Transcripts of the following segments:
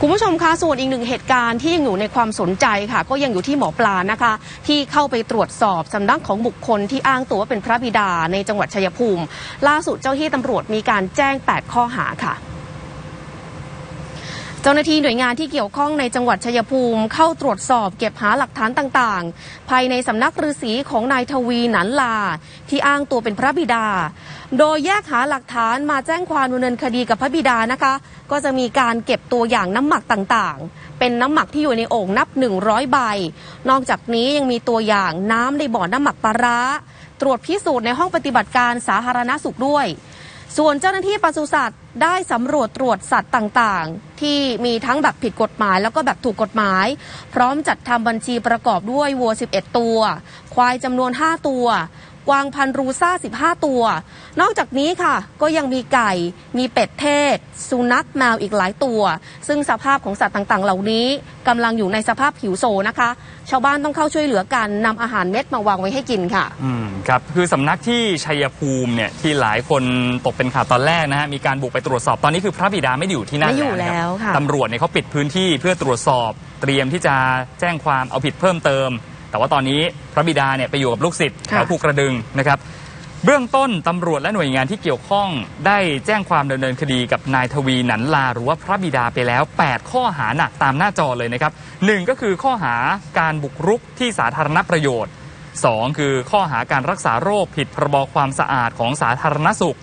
คุณผู้ชมคะส่วนอีกหนึ่งเหตุการณ์ที่ยังอยู่ในความสนใจค่ะ ก็ยังอยู่ที่หมอปลานะคะ ที่เข้าไปตรวจสอบสำนักของบุคคลที่อ้างตัวว่าเป็นพระบิดาในจังหวัดชัยภูมิ ล่าสุดเจ้าที่ตำรวจมีการแจ้ง 8 ข้อหาค่ะ จ้าหน้าที่หน่วยงานที่เกี่ยวข้องในจังหวัดชัยภูมิ เข้าตรวจสอบเก็บหาหลักฐานต่างๆ ภายในสำนักฤาษีของนายทวีหนันลา ที่อ้างตัวเป็นพระบิดา โดยแยกหาหลักฐานมาแจ้งความดำเนินคดีกับพระบิดานะคะ ก็จะมีการเก็บตัวอย่างน้ำหมักต่างๆ เป็นน้ำหมักที่อยู่ในโอ่งนับ 100 ใบ นอกจากนี้ยังมีตัวอย่างน้ำในบ่อน้ำหมักปลาร้า ตรวจพิสูจน์ในห้องปฏิบัติการสาธารณสุขด้วย ส่วนเจ้าหน้าที่ปศุสัตว์ ได้สำรวจตรวจสัตว์ต่างๆ ที่มีทั้งแบบผิดกฎหมายแล้วก็แบบถูกกฎหมาย พร้อมจัดทำบัญชีประกอบด้วยวัว 11 ตัว ควายจำนวน 5 ตัว กวางพันธุ์รูซ่า 15 ตัว นอกจากนี้ค่ะ ก็ยังมีไก่ มีเป็ดเทศ สุนัขแมวอีกหลายตัว ซึ่งสภาพของสัตว์ต่างๆ เหล่านี้กำลังอยู่ในสภาพหิวโซนะคะ ชาวบ้านต้องเข้าช่วยเหลือกันนำอาหารเม็ดมาวางไว้ให้กินค่ะ อืมครับ คือสำนักที่ชัยภูมิเนี่ยที่หลายคนตกเป็นข่าวตอนแรกนะฮะมีการบุกไปตรวจสอบตอนนี้คือพระบิดาไม่ได้อยู่ที่นั่นไม่อยู่นะครับแล้วค่ะ ตำรวจเนี่ยเขาปิดพื้นที่เพื่อตรวจสอบ เตรียมที่จะแจ้งความเอาผิดเพิ่มเติม แต่ว่าตอนนี้พระบิดาเนี่ยไปอยู่กับลูกศิษย์แถค่ะวภูกระดึงนะครับ เบื้องต้นตำรวจและหน่วยงานที่เกี่ยวข้องได้แจ้งความดำเนินคดีกับนายทวีหนันลาหรือว่าพระบิดาไปแล้ว 8 ข้อหาหนักตามหน้าจอเลยนะครับหนึ่งก็คือข้อหาการบุกรุกที่สาธารณประโยชน์ 2 คือข้อหาการรักษาโรคผิดพรบความสะอาดของสาธารณสุข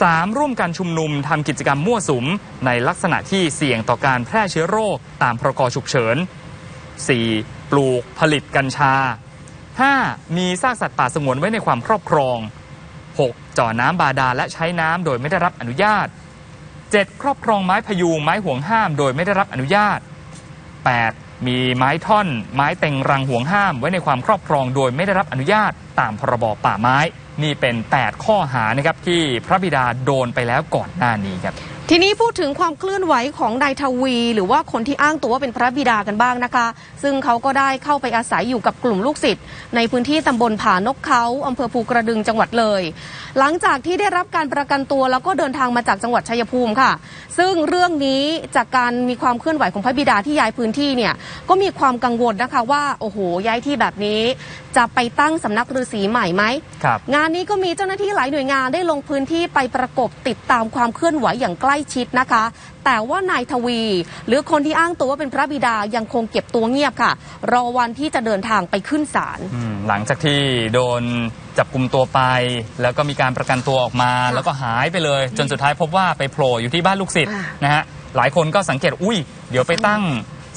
3. ร่วมกันชุมนุมทำกิจกรรมมั่วสุม ในลักษณะที่เสี่ยงต่อการแพร่เชื้อโรคตามพรกฉุกเฉิน 4. ปลูกผลิตกัญชา 5. มีซากสัตว์ป่าสงวนไว้ในความครอบครอง 6. จ่อน้ำบาดาลและใช้น้ำโดยไม่ได้รับอนุญาต 7. ครอบครองไม้พยูงไม้ห่วงห้ามโดยไม่ได้รับอนุญาต 8. มีไม้ท่อน ไม้เต็งรังห่วงห้ามไว้ในความครอบครองโดยไม่ได้รับอนุญาตตามพรบป่าไม้ นี่เป็น 8 ข้อหานะครับที่พระบิดาโดนไปแล้วก่อนหน้านี้ครับ ทีนี้พูดถึงความเคลื่อนไหวของนายทวี หรือว่าคนที่อ้างตัวว่าเป็นพระบิดากันบ้างนะคะ ซึ่งเขาก็ได้เข้าไปอาศัยอยู่กับกลุ่มลูกศิษย์ในพื้นที่ตำบลผานกเขาอำเภอภูกระดึงจังหวัดเลย หลังจากที่ได้รับการประกันตัวแล้วก็เดินทางมาจากจังหวัดชัยภูมิค่ะ ซึ่งเรื่องนี้จากการมีความเคลื่อนไหวของพระบิดาที่ย้ายพื้นที่เนี่ยก็มีความกังวลนะคะว่าโอ้โหย้ายที่แบบนี้ จะไปตั้งสำนักฤาษีใหม่ไหมครับงานนี้ก็มีเจ้าหน้าที่หลายหน่วยงานได้ลงพื้นที่ไปประกบติดตามความเคลื่อนไหวอย่างใกล้ชิดนะคะ แต่ว่านายทวี หรือคนที่อ้างตัวว่าเป็นพระบิดายังคงเก็บตัวเงียบค่ะ รอวันที่จะเดินทางไปขึ้นศาลอืมหลังจากที่โดนจับกลุ่มตัวไป แล้วก็มีการประกันตัวออกมาค่ะแล้วก็หายไปเลย จนสุดท้ายพบว่าไปโผล่อยู่ที่บ้านลูกศิษย์อ่านะฮะหลายคนก็สังเกตอุ้ย เดี๋ยวไปตั้ง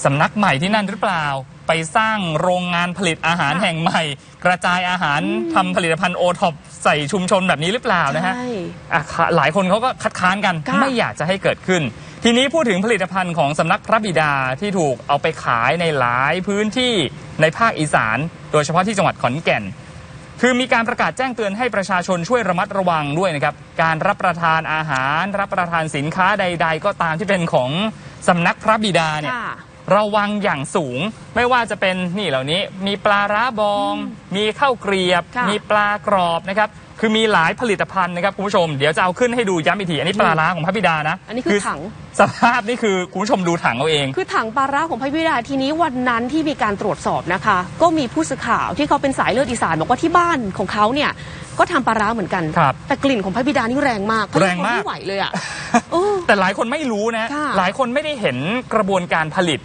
สำนักใหม่ที่นั่นหรือเปล่า ไปสร้างโรงงานผลิตอาหารแห่งใหม่ กระจายอาหารทำผลิตภัณฑ์โอท็อปใส่ชุมชนแบบนี้หรือเปล่านะฮะใช่อะค่ะหลายคนเขาก็คัดค้านกันค่ะไม่อยากจะให้เกิดขึ้น ทีนี้พูดถึงผลิตภัณฑ์ของสำนักพระบิดาที่ถูกเอาไปขายในหลายพื้นที่ในภาคอีสาน โดยเฉพาะที่จังหวัดขอนแก่นคือมีการประกาศแจ้งเตือนให้ประชาชนช่วยระมัดระวังด้วยนะครับ การรับประทานอาหาร รับประทานสินค้าใด ๆ ก็ตามที่เป็นของสำนักพระบิดาเนี่ยค่ะ ระวังอย่างสูง ไม่ว่าจะเป็นนี่เหล่านี้ มีปลาร้าบอง มีข้าวเกรียบ ค่ะ มีปลากรอบนะครับคือมีหลายผลิตภัณฑ์นะครับคุณผู้ชมเดี๋ยวจะเอาขึ้นให้ดูย้ำอีกทีอันนี้ปลาร้าของพระบิดานะอันนี้คือถัง สภาพนี่คือคุณผู้ชมดูถังเอาเอง คือถังปลาร้าของพระบิดาทีนี้วันนั้นที่มีการตรวจสอบนะคะ ก็มีผู้สื่อข่าวที่เขาเป็นสายเลือดอีสานบอกว่าที่บ้านของเขาเนี่ยก็ทำปลาร้าเหมือนกัน ครับแต่กลิ่นของพระบิดานี่แรงมากแรงมากไม่ไหวเลยอะโอ้ แต่หลายคนไม่รู้นะ ค่ะหลายคนไม่ได้เห็นกระบวนการผลิต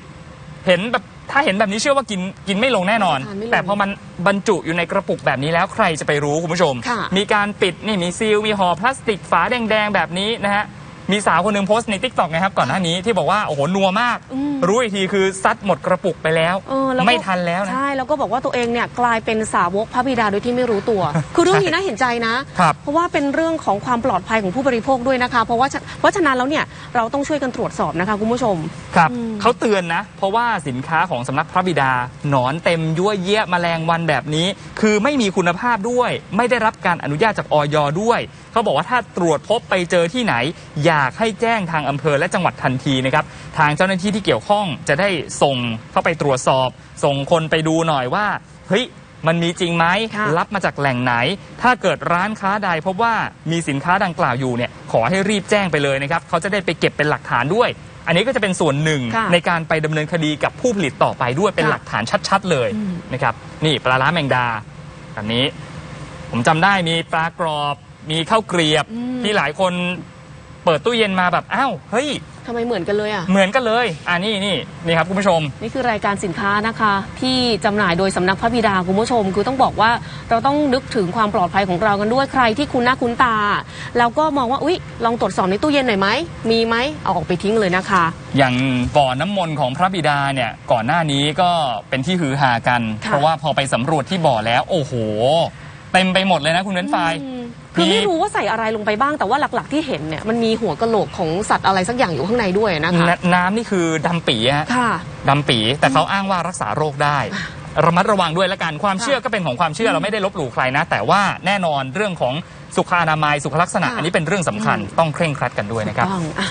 เห็นแบบถ้าเห็นแบบนี้เชื่อว่ากินกินไม่ลงแน่นอน ทานไม่ลงแต่พอมันบรรจุอยู่ในกระปุกแบบนี้แล้วใครจะไปรู้คุณผู้ชม ค่ะ มีการปิดนี่มีซีลมีห่อพลาสติกฝาแดงๆแบบนี้นะฮะ มีสาวคนหนึ่งโพสต์ในทิกตอกนะครับก่อนหน้านี้ที่บอกว่าโอ้โหนัวมาก อืม รู้อีกทีคือซัดหมดกระปุกไปแล้ว เออแล้วก็ไม่ทันแล้วนะ ใช่ แล้วก็บอกว่าตัวเองเนี่ยกลายเป็นสาวกพระบิดาโดยที่ไม่รู้ตัว คือเรื่องนี้น่าเห็นใจนะ ครับ เพราะว่าเป็นเรื่องของความปลอดภัยของผู้บริโภคด้วยนะคะ เพราะว่าฉะเพราะฉะนั้นแล้วเนี่ยเราต้องช่วยกันตรวจสอบนะคะคุณผู้ชม ครับอืมเขาเตือนนะ เพราะว่าสินค้าของสำนักพระบิดา หนอนเต็มยั่วเยี่ยแมลงวันแบบนี้ คือไม่มีคุณภาพด้วย ไม่ได้รับการอนุญาตจากออยด้วย เขาบอกว่าถ้าตรวจพบไปเจอที่ไหน อยากให้แจ้งทางอำเภอและจังหวัดทันทีนะครับทางเจ้าหน้าที่ที่เกี่ยวข้องจะได้ส่งเข้าไปตรวจสอบ ส่งคนไปดูหน่อยว่าเฮ้ยมันมีจริงไหมค่ะรับมาจากแหล่งไหน ถ้าเกิดร้านค้าใดพบว่ามีสินค้าดังกล่าวอยู่เนี่ยขอให้รีบแจ้งไปเลยนะครับเขาจะได้ไปเก็บเป็นหลักฐานด้วย อันนี้ก็จะเป็นส่วนหนึ่งค่ะในการไปดำเนินคดีกับผู้ผลิตต่อไปด้วยเป็นค่ะหลักฐานชัดๆเลยอืม นะครับนี่ปลาล้าแมงดาแบบนี้ ผมจำได้มีปลากรอบมีข้าวเกรียบอืมที่หลายคน เปิดตู้เย็นมาแบบอ้าวเฮ้ยทำไมเหมือนกันเลยอะ เหมือนกันเลยอ่านี่นี่นี่ครับคุณผู้ชม นี่คือรายการสินค้านะคะ ที่จำหน่ายโดยสำนักพระบิดาคุณผู้ชม คือต้องบอกว่าเราต้องนึกถึงความปลอดภัยของเรากันด้วยใครที่คุ้นหน้าคุ้นตา แล้วก็มองว่าอุ๊ยลองตรวจสอบในตู้เย็นหน่อยไหมมีไหมเอาออกไปทิ้งเลยนะคะ อย่างบ่อน้ำมนต์ของพระบิดาเนี่ยก่อนหน้านี้ก็เป็นที่ฮือฮากันค่ะเพราะว่าพอไปสำรวจที่บ่อแล้ว โอ้โห เต็มไปหมดเลยนะคุณเว้นไฟล์อืม คือไม่รู้ว่าใส่อะไรลงไปบ้างแต่ว่าหลักๆที่เห็นเนี่ยมันมีหัวกะโหลกของสัตว์อะไรสักอย่างอยู่ข้างในด้วยนะคะ นน้ำนี่คือดำปีฮะค่ะ ดำปีแต่เขาอ้างว่ารักษาโรคได้ระมัดระวังด้วยละกันความค่ะเชื่อก็เป็นของความเชื่อเราไม่ได้ลบหลู่ใครนะ แต่ว่าแน่นอนเรื่องของสุขอนามัยสุขลักษณะค่ะอันนี้เป็นเรื่องสำคัญอืมต้องเคร่งครัดกันด้วยนะครับต้องอะ